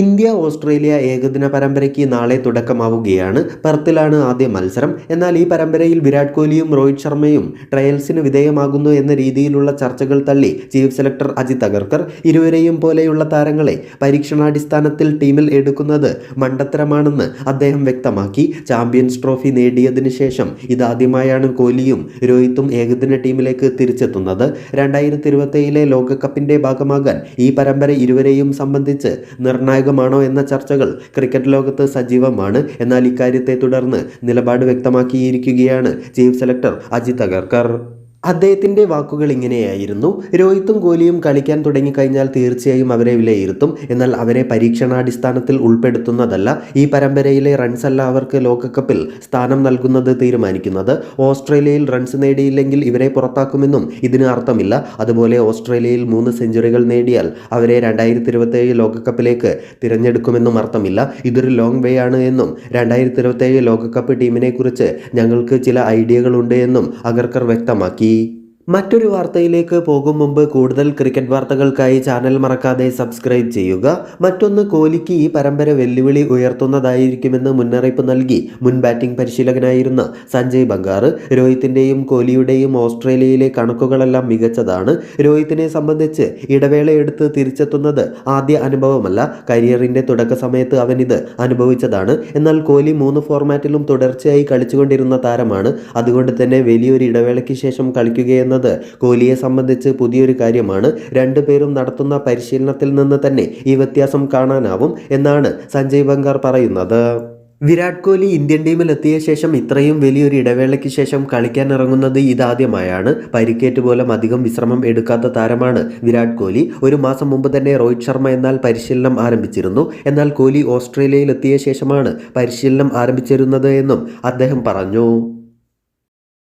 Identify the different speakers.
Speaker 1: India Australia ഏകദിന പരമ്പരയ്ക്ക് നാളെ തുടക്കമാവുകയാണ്. പെർത്തിലാണ് ആദ്യ മത്സരം. എന്നാൽ ഈ പരമ്പരയിൽ വിരാട് കോഹ്ലിയും രോഹിത് ശർമ്മയും ട്രയൽസിന് വിധേയമാകുന്നു എന്ന രീതിയിലുള്ള ചർച്ചകൾ തള്ളി ചീഫ് സെലക്ടർ അജിത് അഗർക്കർ ഇരുവരെയും പോലെയുള്ള താരങ്ങളെ പരീക്ഷണാടിസ്ഥാനത്തിൽ ടീമിൽ എടുക്കുന്നത് മണ്ടത്തരമാണെന്ന് അദ്ദേഹം വ്യക്തമാക്കി. ചാമ്പ്യൻസ് ട്രോഫി നേടിയതിനു ശേഷം ഇതാദ്യമായാണ് കോഹ്ലിയും രോഹിത്തും ഏകദിന ടീമിലേക്ക് തിരിച്ചെത്തുന്നത്. രണ്ടായിരത്തി ഇരുപത്തിയേഴിലെ ലോകകപ്പിന്റെ ഭാഗമാകാൻ ഈ പരമ്പര ഇരുവരെയും സംബന്ധിച്ച് നിർണായകമാണോ എന്ന ചർച്ചകൾ ക്രിക്കറ്റ് ലോകത്ത് സജീവമാണ്. എന്നാൽ ഇക്കാര്യത്തെ തുടർന്ന് നിലപാട് വ്യക്തമാക്കിയിരിക്കുകയാണ് ചീഫ് സെലക്ടർ അജിത് അഗർക്കർ. അദ്ദേഹത്തിന്റെ വാക്കുകൾ ഇങ്ങനെയായിരുന്നു. രോഹിത്തും കോഹ്ലിയും കളിക്കാൻ തുടങ്ങിക്കഴിഞ്ഞാൽ തീർച്ചയായും അവരെ വിലയിരുത്തും. എന്നാൽ അവരെ പരീക്ഷണാടിസ്ഥാനത്തിൽ ഉൾപ്പെടുത്തുന്നതല്ല. ഈ പരമ്പരയിലെ റൺസ് അല്ല അവർക്ക് ലോകകപ്പിൽ സ്ഥാനം നൽകുന്നത് തീരുമാനിക്കുന്നത്. ഓസ്ട്രേലിയയിൽ റൺസ് നേടിയില്ലെങ്കിൽ ഇവരെ പുറത്താക്കുമെന്നും ഇതിന് അർത്ഥമില്ല. അതുപോലെ ഓസ്ട്രേലിയയിൽ മൂന്ന് സെഞ്ചുറികൾ നേടിയാൽ അവരെ രണ്ടായിരത്തി ഇരുപത്തേഴ് ലോകകപ്പിലേക്ക് തിരഞ്ഞെടുക്കുമെന്നും അർത്ഥമില്ല. ഇതൊരു ലോങ് വേ ആണ് എന്നും രണ്ടായിരത്തി ഇരുപത്തേഴ് ലോകകപ്പ് ടീമിനെക്കുറിച്ച് ഞങ്ങൾക്ക് ചില ഐഡിയകളുണ്ട് എന്നും അഗർക്കർ വ്യക്തമാക്കി. lagi. മറ്റൊരു വാർത്തയിലേക്ക് പോകും മുമ്പ് കൂടുതൽ ക്രിക്കറ്റ് വാർത്തകൾക്കായി ചാനൽ മറക്കാതെ സബ്സ്ക്രൈബ് ചെയ്യുക. മറ്റൊന്ന് കോഹ്ലിക്ക് ഈ പരമ്പര വെല്ലുവിളി ഉയർത്തുന്നതായിരിക്കുമെന്ന് മുന്നറിയിപ്പ് നൽകി. മുൻ ബാറ്റിംഗ് പരിശീലകനായിരുന്ന സഞ്ജയ് ബംഗാർ രോഹിത്തിന്റെയും കോഹ്ലിയുടെയും ഓസ്ട്രേലിയയിലെ കണക്കുകളെല്ലാം മികച്ചതാണ്. രോഹിത്തിനെ സംബന്ധിച്ച് ഇടവേളയെടുത്ത് തിരിച്ചെത്തുന്നത് ആദ്യ അനുഭവമല്ല കരിയറിന്റെ തുടക്ക സമയത്ത് അവൻ ഇത് അനുഭവിച്ചതാണ്. എന്നാൽ കോഹ്ലി മൂന്ന് ഫോർമാറ്റിലും തുടർച്ചയായി കളിച്ചുകൊണ്ടിരുന്ന താരമാണ്. അതുകൊണ്ട് തന്നെ വലിയൊരു ഇടവേളയ്ക്ക് ശേഷം കളിക്കുകയെന്നത് കോഹ്ലിയെ സംബന്ധിച്ച് പുതിയൊരു കാര്യമാണ്. രണ്ടുപേരും നടത്തുന്ന പരിശീലനത്തിൽ നിന്ന് തന്നെ ഈ വ്യത്യാസം കാണാനാവും എന്നാണ് സഞ്ജയ് ബംഗാർ പറയുന്നത്. വിരാട് കോഹ്ലി ഇന്ത്യൻ ടീമിൽ എത്തിയ ശേഷം ഇത്രയും വലിയൊരു ഇടവേളയ്ക്ക് ശേഷം കളിക്കാൻ ഇറങ്ങുന്നത് ഇതാദ്യമായാണ്. പരിക്കേറ്റ് പോലും അധികം വിശ്രമം എടുക്കാത്ത താരമാണ് വിരാട് കോഹ്ലി ഒരു മാസം മുമ്പ് തന്നെ രോഹിത് ശർമ്മ എന്നാൽ പരിശീലനം ആരംഭിച്ചിരുന്നു. എന്നാൽ കോഹ്ലി ഓസ്ട്രേലിയയിൽ എത്തിയ ശേഷമാണ് പരിശീലനം ആരംഭിച്ചിരുന്നത് എന്നും അദ്ദേഹം പറഞ്ഞു.